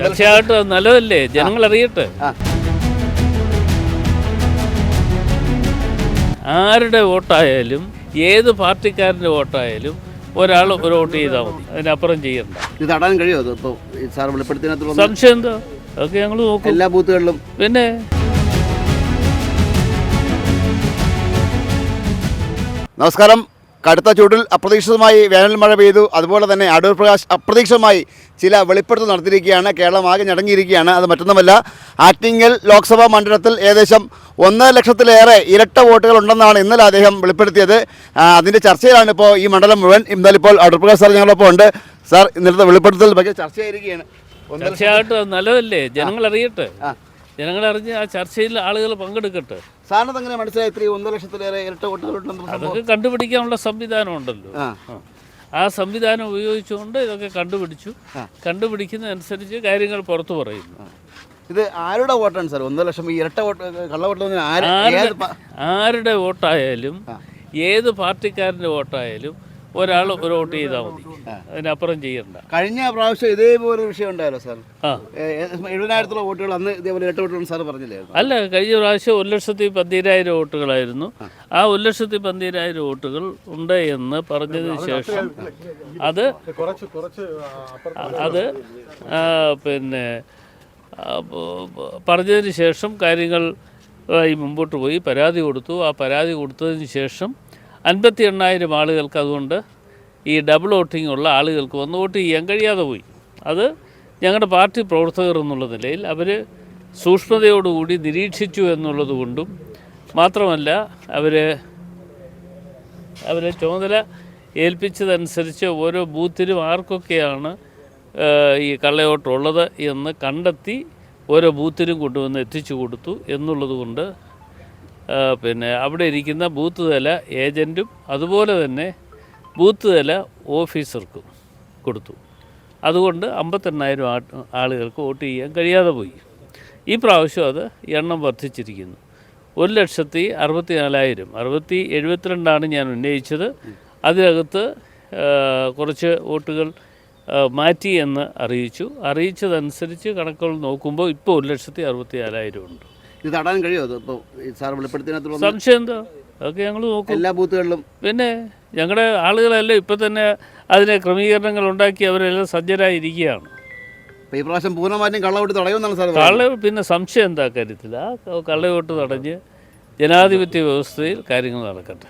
തീർച്ചയായിട്ടും നല്ലതല്ലേ? ജനങ്ങൾ അറിയട്ടെ. ആരുടെ വോട്ടായാലും ഏത് പാർട്ടിക്കാരന്റെ വോട്ടായാലും ഒരാൾ ഒരു വോട്ട് ചെയ്താൽ മതി. അതിനപ്പുറം ചെയ്യണ്ട. ഇത് തടാൻ കഴിയുമോ ഇപ്പോൾ സാർ വെളിപ്പെടുത്തിനകത്ത് സംശയം എന്താ? അതൊക്കെ ഞങ്ങൾ നോക്കും. എല്ലാ ബൂത്തുകളിലും. പിന്നെ? നമസ്കാരം. കടുത്ത ചൂടിൽ അപ്രതീക്ഷിതമായി വേനൽ മഴ പെയ്തു. അതുപോലെ തന്നെ അടൂർ പ്രകാശ് അപ്രതീക്ഷിതമായി ചില വെളിപ്പെടുത്തൽ നടത്തിയിരിക്കുകയാണ്. കേരളം ആകെ ഞടങ്ങിയിരിക്കുകയാണ്. അത് മറ്റൊന്നുമല്ല ആറ്റിങ്ങൽ ലോക്സഭാ മണ്ഡലത്തിൽ ഏകദേശം ഒന്നര ലക്ഷത്തിലേറെ ഇരട്ട വോട്ടുകൾ ഉണ്ടെന്നാണ് ഇന്നലെ അദ്ദേഹം വെളിപ്പെടുത്തിയത്. അതിന്റെ ചർച്ചയിലാണ് ഇപ്പോൾ ഈ മണ്ഡലം മുഴുവൻ. ഇന്നലിപ്പോൾ അടൂർ പ്രകാശ് സാർ ഞങ്ങളൊപ്പം ഉണ്ട്. സാർ ഇന്നലത്തെ വെളിപ്പെടുത്തൽ ഭയങ്കര ചർച്ചയായിരിക്കുകയാണ്. തീർച്ചയായിട്ടും നല്ലതല്ലേ? ജനങ്ങൾ അറിയട്ടെ. അറിഞ്ഞ് ആ ചർച്ചയിൽ ആളുകൾ പങ്കെടുക്കട്ടെ. സാറിനത് അങ്ങനെ മനസ്സിലായി? ഇത്രയും ഒന്നര ലക്ഷത്തിലേറെ ഇരട്ട വോട്ടുകളുണ്ടെന്ന് അതൊക്കെ കണ്ടുപിടിക്കാനുള്ള സംവിധാനം ഉണ്ടല്ലോ. ആ. സംവിധാനം ഉപയോഗിച്ചുകൊണ്ട് ഇതൊക്കെ കണ്ടുപിടിച്ചു. കണ്ടുപിടിക്കുന്നതനുസരിച്ച് കാര്യങ്ങൾ പുറത്തു പറയുന്നു. ഇത് ആരുടെ വോട്ടാണ് സാർ? ഒന്നര ലക്ഷം ഈ ഇരട്ട വോട്ട് കള്ള വോട്ട് ആരുടെ വോട്ടായാലും ഏത് പാർട്ടിക്കാരന്റെ വോട്ടായാലും ഒരാൾ ഒരു വോട്ട് ചെയ്താൽ മതി. അതിനപ്പുറം ചെയ്യണ്ട. കഴിഞ്ഞ പ്രാവശ്യം ഇതേപോലെ ഒരു വിഷയം ഉണ്ടായല്ലോ സാർ. എഴുപതിനായിരത്തോളം വോട്ടുകൾ അന്ന് ഇതേപോലെ എട്ട് വോട്ടുകൾ സാർ പറഞ്ഞില്ലായിരുന്നു. അല്ല കഴിഞ്ഞ പ്രാവശ്യം ഒരു ലക്ഷത്തി പന്തീരായിരം വോട്ടുകളായിരുന്നു. ആ. ഒരു ലക്ഷത്തി പന്തീരായിരം വോട്ടുകൾ ഉണ്ട് എന്ന് പറഞ്ഞതിന് ശേഷം അത് അത് പിന്നെ പറഞ്ഞതിന് ശേഷം കാര്യങ്ങൾ മുമ്പോട്ട് പോയി പരാതി കൊടുത്തു. ആ പരാതി കൊടുത്തതിന് ശേഷം അൻപത്തി എണ്ണായിരം ആളുകൾക്ക് അതുകൊണ്ട് ഈ ഡബിൾ വോട്ടിംഗ് ഉള്ള ആളുകൾക്ക് വന്ന് വോട്ട് ചെയ്യാൻ കഴിയാതെ പോയി. അത് ഞങ്ങളുടെ പാർട്ടി പ്രവർത്തകർ എന്നുള്ള നിലയിൽ അവർ സൂക്ഷ്മതയോടുകൂടി നിരീക്ഷിച്ചു എന്നുള്ളത് കൊണ്ടും മാത്രമല്ല അവർ അവരെ ചുമതല ഏൽപ്പിച്ചതനുസരിച്ച് ഓരോ ബൂത്തിലും ആർക്കൊക്കെയാണ് ഈ കള്ളയോട്ടുള്ളത് എന്ന് കണ്ടെത്തി ഓരോ ബൂത്തിലും കൊണ്ടുവന്ന് എത്തിച്ചു കൊടുത്തു എന്നുള്ളത് കൊണ്ട് പിന്നെ അവിടെ ഇരിക്കുന്ന ബൂത്ത് തല ഏജന്റും അതുപോലെ തന്നെ ബൂത്ത് തല ഓഫീസർക്കും കൊടുത്തു. അതുകൊണ്ട് അമ്പത്തെണ്ണായിരം ആളുകൾക്ക് വോട്ട് ചെയ്യാൻ കഴിയാതെ പോയി. ഈ പ്രാവശ്യം അത് എണ്ണം വർദ്ധിച്ചിരിക്കുന്നു. ഒരു ലക്ഷത്തി അറുപത്തി നാലായിരം അറുപത്തി എഴുപത്തിരണ്ടാണ് ഞാൻ ഉന്നയിച്ചത്. അതിനകത്ത് കുറച്ച് വോട്ടുകൾ മാറ്റി എന്ന് അറിയിച്ചു. അറിയിച്ചതനുസരിച്ച് കണക്കുകൾ നോക്കുമ്പോൾ ഇപ്പോൾ ഒരു ലക്ഷത്തി അറുപത്തി നാലായിരം ഉണ്ട്. ഇത് തടാൻ കഴിയുമോ അത് ഇപ്പോൾ സാർ വെളിപ്പെടുത്തിനകത്ത് സംശയം എന്താ? അതൊക്കെ ഞങ്ങൾ നോക്കും. എല്ലാ ബൂത്തുകളിലും. പിന്നെ ഞങ്ങളുടെ ആളുകളെല്ലാം ഇപ്പം തന്നെ അതിനെ ക്രമീകരണങ്ങൾ ഉണ്ടാക്കി അവരെല്ലാം സജ്ജരായിരിക്കുകയാണ്. ഇപ്പോൾ ഈ പ്രാവശ്യം പൂർണമായിട്ടും കള്ളവോട്ട് തടയുമെന്നാണ് സാർ കള്ള പിന്നെ സംശയം എന്താ കാര്യത്തില്ല കള്ളവോട്ട് തടഞ്ഞ് ജനാധിപത്യ വ്യവസ്ഥയിൽ കാര്യങ്ങൾ നടക്കട്ടെ.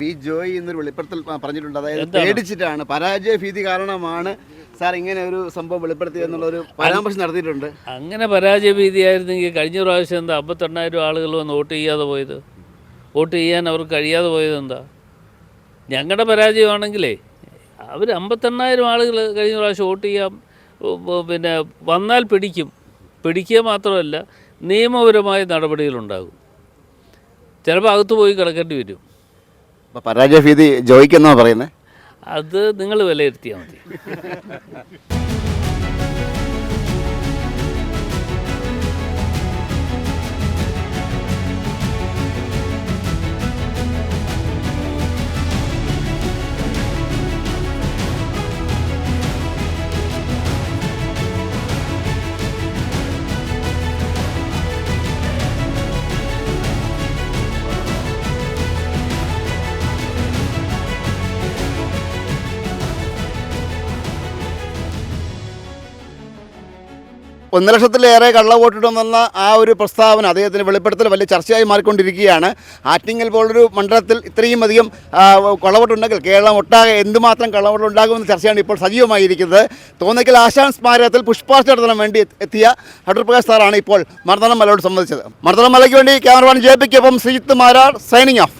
പി ജോയി എന്നൊരു വെളിപ്പെടുത്തൽ പറഞ്ഞിട്ടുണ്ട്. അതായത് പേടിച്ചിട്ടാണ്. പരാജയ ഭീതി കാരണമാണ് സാർ ഇങ്ങനെ ഒരു സംഭവം വെളിപ്പെടുത്തി എന്നുള്ളൊരു പരാമർശം നടത്തിയിട്ടുണ്ട്. അങ്ങനെ പരാജയ പരാജയഭീതിയായിരുന്നെങ്കിൽ കഴിഞ്ഞ പ്രാവശ്യം എന്താ അമ്പത്തെണ്ണായിരം ആളുകൾ വന്ന് വോട്ട് ചെയ്യാതെ പോയത്? വോട്ട് ചെയ്യാൻ അവർക്ക് കഴിയാതെ പോയത് എന്താ? ഞങ്ങളുടെ പരാജയമാണെങ്കിലേ അവർ അമ്പത്തെണ്ണായിരം ആളുകൾ കഴിഞ്ഞ പ്രാവശ്യം വോട്ട് ഉ, പിന്നെ വന്നാൽ പിടിക്കും. പിടിക്കുക മാത്രമല്ല നിയമപരമായ നടപടികളുണ്ടാകും. ചിലപ്പോൾ അകത്ത് പോയി കിടക്കേണ്ടി വരും. അപ്പോൾ പരാജയ ജോയിക്കെന്നാണ് പറയുന്നത് അത് നിങ്ങൾ വിലയിരുത്തിയാൽ മതി. ഒന്നര ലക്ഷത്തിലേറെ കള്ള വോട്ടിടുമെന്ന ആ ഒരു പ്രസ്താവന അദ്ദേഹത്തിന് വെളിപ്പെടുത്തൽ വലിയ ചർച്ചയായി മാറിക്കൊണ്ടിരിക്കുകയാണ്. ആറ്റിങ്ങൽ പോലൊരു മണ്ഡലത്തിൽ ഇത്രയും അധികം കള്ളവോട്ടുണ്ടെങ്കിൽ കേരളം ഒട്ടാകെ എന്തുമാത്രം കള്ളവോട്ടുണ്ടാകുമെന്ന ചർച്ചയാണ് ഇപ്പോൾ സജീവമായിരിക്കുന്നത്. തോന്നയ്ക്കൽ ആശാൻ സ്മാരകത്തിൽ പുഷ്പാർച്ച നടത്താൻ വേണ്ടി എത്തി- എത്തിയ ഹഡർപ്രകാശ് പ്രകാശ് സാറാണ് ഇപ്പോൾ മർദ്ദനം മലയോട് സംബന്ധിച്ചത്. മർദ്ദനം മലയ്ക്ക് വേണ്ടി ക്യാമറമാൻ ജെ പിക്കൊപ്പം ശ്രീജിത്ത് മാരാർ സൈനിങ് ഓഫ്.